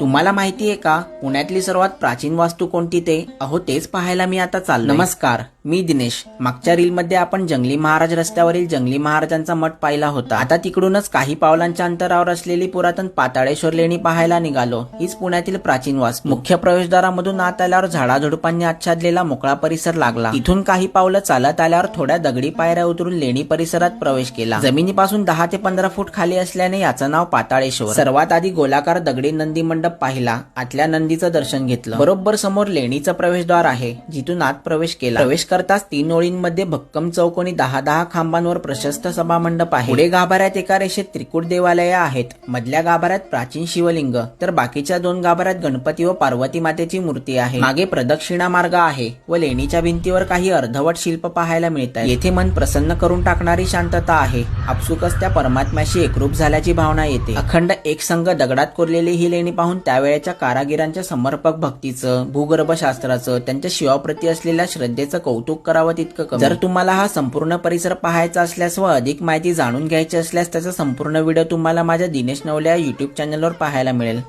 तुम्हाला माहिती आहे का? पुण्यातली सर्वात प्राचीन वास्तू कोणती ते? अहो तेच पाहायला मी आता चाललो नमस्कार मी दिनेश. मागच्या रीलमध्ये आपण जंगली महाराज रस्त्यावरील जंगली महाराजांचा मठ पाहिला होता. आता तिकडूनच काही पावलांच्या अंतरावर असलेली पुरातन पाताळेश्वर लेणी पाहायला निघालो. हीच पुण्यातील प्राचीन वास्तू. मुख्य प्रवेशद्वारामधून आत आल्यावर झाडाझुडपांनी आच्छादलेला मोकळा परिसर लागला. इथून काही पावलं चालत आल्यावर थोड्या दगडी पायऱ्या उतरून लेणी परिसरात प्रवेश केला. जमिनीपासून दहा ते पंधरा फूट खाली असल्याने याचं नाव पाताळेश्वर. सर्वात आधी गोलाकार दगडी नंदी मंडळ मंडप पाहिला आतल्या नंदीचं दर्शन घेतलं. बरोबर समोर लेणीचं प्रवेशद्वार आहे जिथून आत प्रवेश केला. प्रवेश करताच तीन ओळींमध्ये भक्कम चौकोनी दहा दहा खांबांवर प्रशस्त सभा मंडप आहे. पुढे गाभाऱ्यात एका रेषेत त्रिकूट देवालय आहेत. मधल्या गाभाऱ्यात प्राचीन शिवलिंग तर बाकीच्या दोन गाभाऱ्यात गणपती व पार्वती मातेची मूर्ती आहे. मागे प्रदक्षिणा मार्ग आहे व लेणीच्या भिंतीवर काही अर्धवट शिल्प पाहायला मिळत आहे येथे मन प्रसन्न करून टाकणारी शांतता आहे. आपसुकच त्या परमात्म्याशी एकरूप झाल्याची भावना येते. अखंड एक संघ दगडात कोरलेली ही लेणी पाहून त्यावेळेच्या कारागिरांच्या समर्पक भक्तीचं भूगर्भशास्त्राचं त्यांच्या शिवाप्रती असलेल्या श्रद्धेचं कौतुक करावं तितकं कमी. जर तुम्हाला हा संपूर्ण परिसर पाहायचा असल्यास व अधिक माहिती जाणून घ्यायची असल्यास त्याचा संपूर्ण व्हिडिओ तुम्हाला माझ्या दिनेश नवल्या युट्यूब चॅनलवर पाहायला मिळेल.